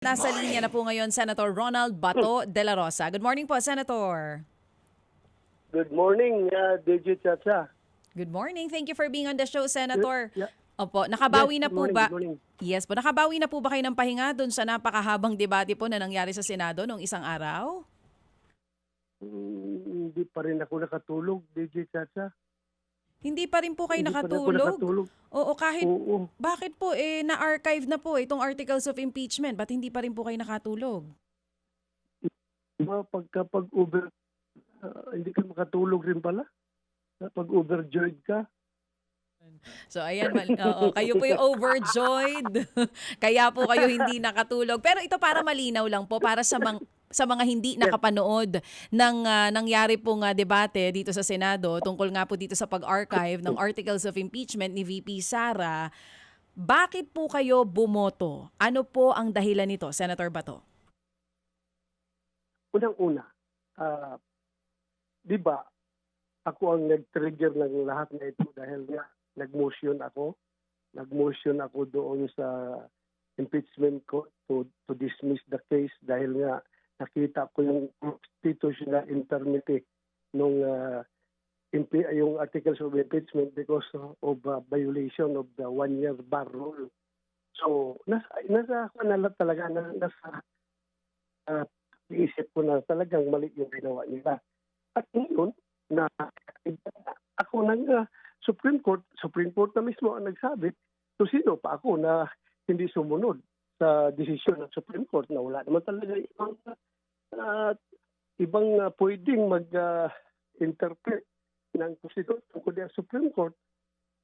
Nasa linya na po ngayon Senator Ronald Bato de la Rosa. Good morning po, Senator. Good morning, uh, DJ Chacha. Good morning. Thank you for being on the show, Senator. Yeah. Opo, nakabawi Yes, na po morning, ba? morning. Yes po, nakabawi na po ba kayo ng pahinga doon sa napakahabang debate po na nangyari sa Senado noong isang araw? Mm, hindi pa rin ako nakatulog, DJ Chacha. Hindi pa rin po kayo Hindi rin ako nakatulog? nakatulog. Oo, kahit Oo. bakit po eh na-archive na po itong articles of impeachment, ba't hindi pa rin po kayo nakatulog? Diba, pagka pag over, ah, hindi ka makatulog rin pala. Pag overjoyed ka. So ayan, mal- oo, kayo po yung overjoyed. Kaya po kayo hindi nakatulog. Pero ito para malinaw lang po para sa mga sa mga hindi nakapanood ng ah, nangyari pong ah, debate dito sa Senado tungkol nga po dito sa pag-archive ng articles of impeachment ni VP Sara. Bakit po kayo bumoto? Ano po ang dahilan nito, Senator Bato? Unang-una, ah, di ba, ako ang nag-trigger ng lahat na ito dahil nga nag-motion ako. Nag-motion ako doon sa impeachment court to, to dismiss the case dahil nga nakita ko yung constitutional infirmity nung uh, yung articles of impeachment because of uh, violation of the one-year bar rule. So, nasa, nasa ako na lang talaga, na, nasa uh, iisip ko na talagang mali yung ginawa nila. At ngayon, na ako ng uh, Supreme Court, Supreme Court na mismo ang nagsabi, to sino pa ako na hindi sumunod sa desisyon ng Supreme Court na wala naman talaga ibang uh, ibang uh, pwedeng mag-interpret ng Constitution kundi ang Supreme Court.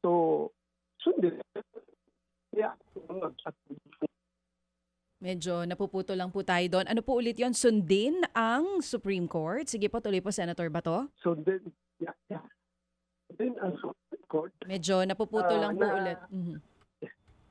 So, sundin. Yeah, Medyo napuputo lang po tayo doon. Ano po ulit yon Sundin ang Supreme Court? Sige po, tuloy po, Senator Bato. sundin. Yeah, yeah. Then ang Supreme Court Medyo napuputo Ah, lang po na- ulit. Mhm.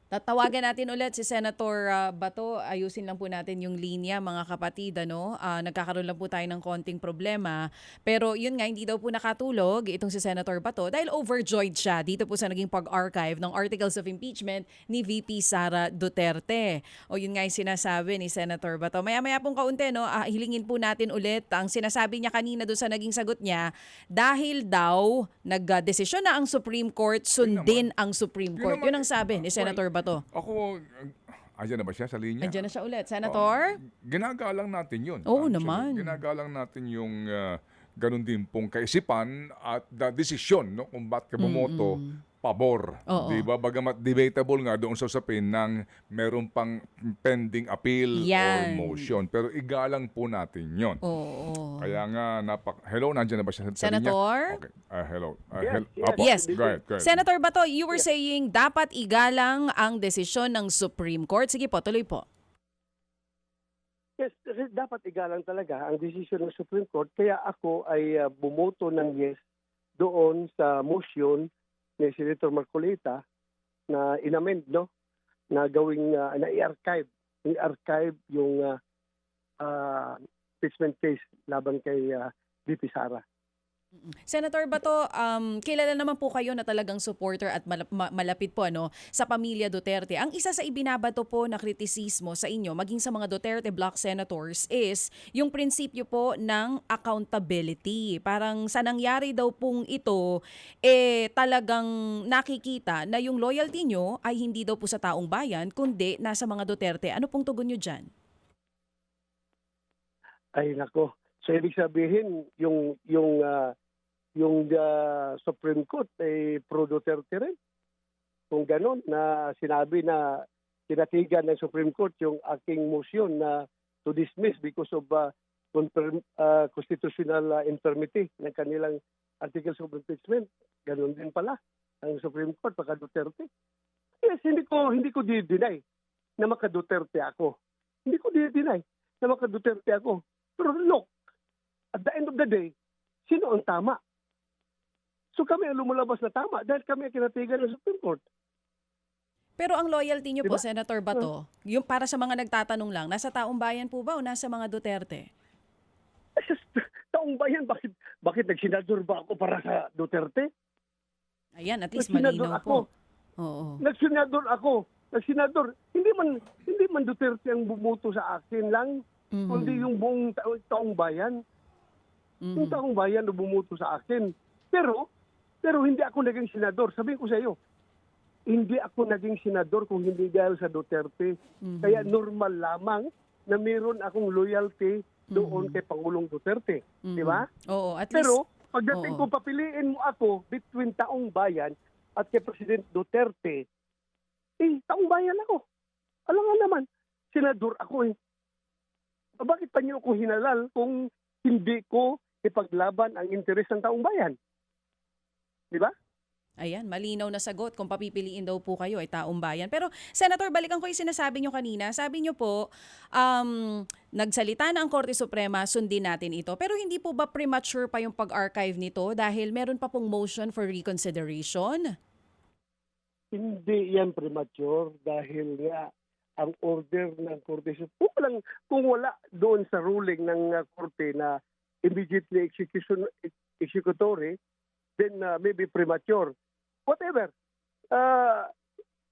Tatawagan natin ulit si Senator ah, Bato. Ayusin lang po natin yung linya, mga kapatid. Ano? Ah, nagkakaroon lang po tayo ng konting problema. Pero yun nga, hindi daw po nakatulog itong si Senator Bato dahil overjoyed siya dito po sa naging pag-archive ng articles of impeachment ni VP Sara Duterte. O yun nga yung sinasabi ni Senator Bato. Maya-maya pong kaunti, no? Ah, hilingin po natin ulit ang sinasabi niya kanina doon sa naging sagot niya dahil daw nagdesisyon na ang Supreme Court, sundin ang Supreme Court. Yun ang sabi ni Senator Bato. Ako, uh, andyan na ba siya sa linya? Andiyan na siya ulit. Senator? Ginagalang natin yun. Oo actually. naman. Ginagalang natin yung uh, ganun din pong kaisipan at the desisyon no, kung ba't ka bumoto pabor. Oo. Di ba? Bagamat debatable nga doon sa usapin ng meron pang pending appeal Yan. or motion. Pero igalang po natin yon. Oo. Kaya nga, napak... Hello, nandiyan na ba siya sa linya? Senator? Okay. Uh, hello. Uh, Yes, hel- yes. Apo. Yes. Go ahead, go ahead. Senator Bato, you were saying dapat igalang ang desisyon ng Supreme Court. Sige po, tuloy po. Yes, kasi dapat igalang talaga ang desisyon ng Supreme Court. Kaya ako ay uh, bumoto ng yes doon sa motion ni Senator Marcolita na inamend, no? Na gawing, uh, na i-archive. I-archive yung uh, uh, case laban kay uh, VP Sara. Senator Bato, um, kilala naman po kayo na talagang supporter at malap- ma- malapit po ano, sa pamilya Duterte. Ang isa sa ibinabato po na kritisismo sa inyo, maging sa mga Duterte block senators, is yung prinsipyo po ng accountability. Parang sa nangyari daw pong ito, eh talagang nakikita na yung loyalty nyo ay hindi daw po sa taong bayan, kundi nasa mga Duterte. Ano pong tugon nyo dyan? Ay nako. So ibig sabihin yung yung uh, yung uh, Supreme Court ay pro Duterte rin. Kung ganon na sinabi na tinatigan ng Supreme Court yung aking motion na to dismiss because of uh, uh, constitutional uh, infirmity ng kanilang articles of impeachment. Ganon din pala ang Supreme Court pagka Duterte. Yes, hindi ko hindi ko di-deny na maka Duterte ako. Hindi ko di-deny na maka Duterte ako. Pero look, at the end of the day, sino ang tama? So kami ang lumalabas na tama dahil kami ang kinatigan ng Supreme Court. Pero ang loyalty po, Diba? Senator Bato, yung para sa mga nagtatanong lang, nasa taong bayan po ba o nasa mga Duterte? Taong bayan, bakit, bakit nagsinador ba ako para sa Duterte? Ayan, at least Nagsinador malinaw ako. po. Oo. Nagsinador ako na senador, hindi man hindi man Duterte ang bumuto sa akin lang, Mhm. kundi yung buong ta- taong bayan. Mhm. Yung taong bayan na bumuto sa akin. Pero, pero hindi ako naging senador. Sabihin ko sa iyo, hindi ako naging senador kung hindi dahil sa Duterte. Mhm. Kaya normal lamang na meron akong loyalty doon Mhm. kay Pangulong Duterte. Mhm. Di ba? Oo, at Pero, least, pagdating oo. ko papiliin mo ako between taong bayan at kay President Duterte, eh, taong bayan ako. Alam nga naman, senador ako eh. Bakit pa niyo ako hinalal kung hindi ko ipaglaban ang interes ng taong bayan? Di ba? Ayan, malinaw na sagot kung papipiliin daw po kayo ay taong bayan. Pero Senator, balikan ko yung sinasabi nyo kanina. Sabi nyo po, um, nagsalita na ang Korte Suprema, sundin natin ito. Pero hindi po ba premature pa yung pag-archive nito dahil meron pa pong motion for reconsideration? Hindi yan premature dahil nga ang order ng Korte Suprema, kung, walang, kung wala doon sa ruling ng uh, Korte na immediately execution, executory, then uh, maybe premature. Whatever. Uh,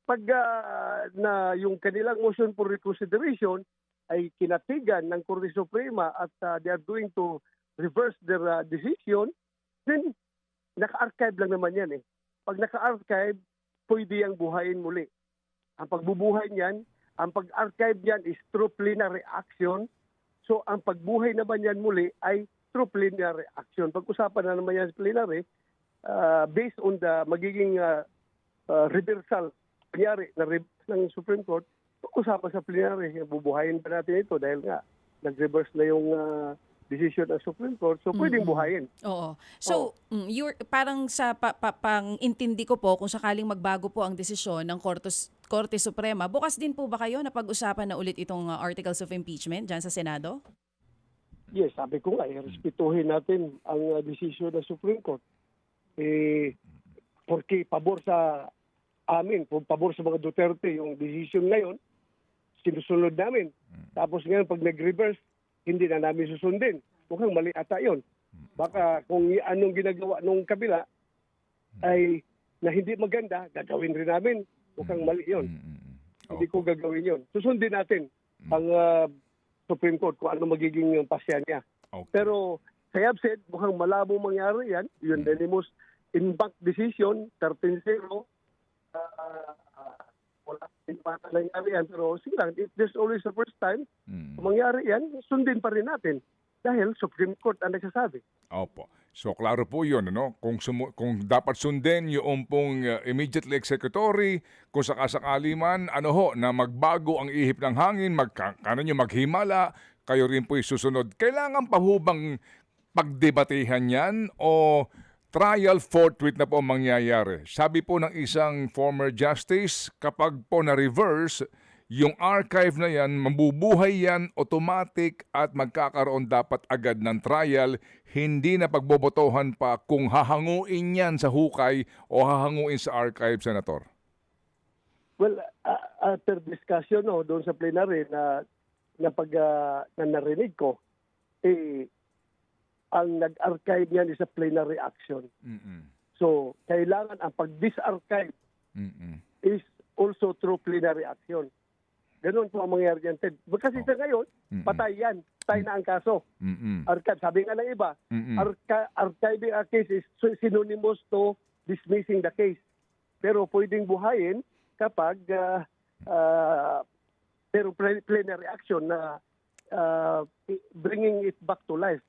pag uh, na yung kanilang motion for reconsideration ay kinatigan ng Korte Suprema at uh, they are going to reverse their uh, decision, then naka-archive lang naman yan eh. Pag naka-archive, pwede yung buhayin muli. Ang pagbubuhay niyan, ang pag-archive niyan is through plenary action. So ang pagbuhay naman yan muli ay through plenary action. Pag-usapan na naman yan sa plenary, uh, based on the magiging uh, uh, reversal, kunyari, na ng Supreme Court, pag-usapan sa plenary, bubuhayin pa natin ito dahil nga nag-reverse na yung uh, decision ng Supreme Court. So pwedeng Mhm. buhayin. Oo. So, mm, you're, parang sa pa, pa- pang intindi ko po kung sakaling magbago po ang desisyon ng Korte, Korte Suprema, bukas din po ba kayo na pag-usapan na ulit itong uh, articles of impeachment dyan sa Senado? Yes, sabi ko nga, eh, respetuhin natin ang uh, desisyon ng Supreme Court. Eh, porque pabor sa amin, pabor sa mga Duterte yung decision ngayon, sinusunod namin. Tapos ngayon, pag nag-reverse, hindi na namin susundin. Mukhang mali ata yun. Baka kung anong ginagawa nung kabila ay na hindi maganda, gagawin rin namin. Mukhang mali yun. Mm, mm, mm. Hindi ko gagawin yun. Susundin natin Mm. ang uh, Supreme Court kung ano magiging pasya niya. Okay. Pero kaya said, mukhang malabo mangyari yan. Yun, Mm. unanimous in bank decision, 13-0. Uh, uh, wala din pa nangyari yan. Pero sige lang, if there's always the first time, Mm. kung mangyari yan, sundin pa rin natin. Dahil Supreme Court ang nagsasabi. Opo. So klaro po 'yun ano, kung sumu- kung dapat sundin yung pong uh, immediately executory, kung sakasakali man ano ho na magbago ang ihip ng hangin, magka, kanan nyo maghimala, kayo rin po susunod. Kailangan pa ho bang pagdebatehan 'yan o trial forthwith na po ang mangyayari? Sabi po ng isang former justice, kapag po na-reverse, yung archive na yan, mabubuhay yan automatic at magkakaroon dapat agad ng trial, hindi na pagbobotohan pa kung hahanguin yan sa hukay o hahanguin sa archive, Senator. Well, uh, after discussion no, doon sa plenary na, na pag uh, na narinig ko, eh, ang nag-archive niyan is a plenary action. Mm-mm. So, kailangan ang pag-disarchive Mm-mm. is also through plenary action. Ganun po ang mangyayari dyan, Ted. Kasi sa ngayon, Mm-mm. patay yan. Patay na ang kaso. Mm-mm. Archive, sabi nga ng iba, Mm-mm. archi- archiving a case is synonymous to dismissing the case. Pero pwedeng buhayin kapag uh, uh, pero plen- plenary action na uh, bringing it back to life.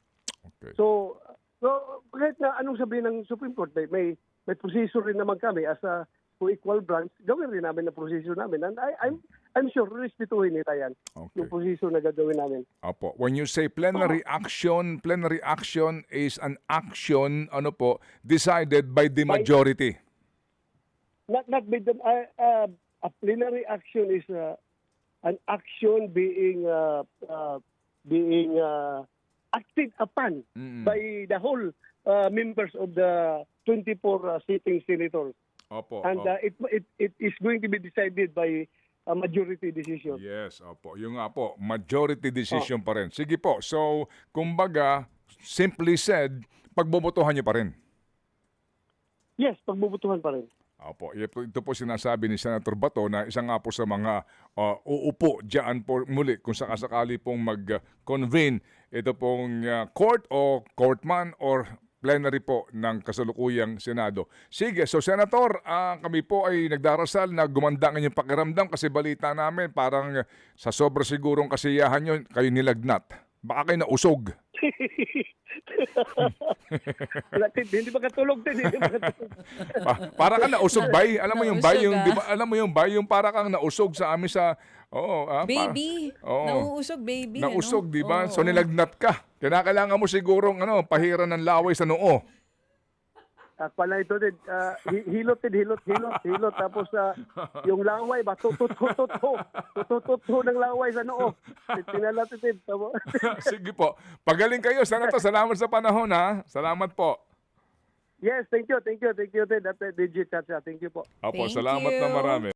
Okay. So, so kahit na anong sabihin ng Supreme Court, may may, may procedure rin naman kami as a co-equal branch, gawin rin namin ang procedure namin. And I, I'm, I'm sure, respetuhin nila yan, Okay. yung procedure na gagawin namin. Opo. When you say plenary Oh. action, plenary action is an action ano po decided by the By- majority. Not, not by the, uh, uh, a plenary action is uh, an action being uh, uh, being uh, acted upon Mm-mm. by the whole uh, members of the 24 uh, sitting senators. Opo. And opo. uh, it, it, it is going to be decided by a majority decision. Yes, opo. Yung nga po, majority decision pa rin. Sige po. So, kumbaga, simply said, pagbobotohan niyo pa rin. Yes, pagbubutuhan pa rin. Opo, ito po, sinasabi ni Senator Bato na isa nga po sa mga uh, uupo diyan po muli kung sakasakali pong mag-convene ito pong uh, court o courtman or plenary po ng kasalukuyang Senado. Sige, so Senator, ah, kami po ay nagdarasal na gumanda ang inyong pakiramdam kasi balita namin parang uh, sa sobra sigurong kasiyahan nyo, kayo nilagnat. Baka kayo nausog. Wala, Tid, hindi makatulog din. Hindi makatulog. Pa- para kang nausog bay. Alam mo yung bay, Nausog, yung, ah. di ba, alam mo yung bay, yung para kang nausog sa amin sa, oo, ah, pa- Baby. Oo. Nauusog, baby. nausog, ano? di ba? Oo, So oo. nilagnat ka. Kinakailangan mo sigurong ano, pahiran ng laway sa noo. At pala ito din, hi- hilot din, hilot, hilot, hilot. Tapos ah, yung laway ba, tututututut, tutututut ng laway sa noo. Tinalatin, tamo. Sige po. Pagaling kayo. Senator, salamat sa panahon ha. Salamat po. yes, thank you, thank you, thank you, uh, DJ Chacha, thank you po. Opo, Thank salamat you. na marami.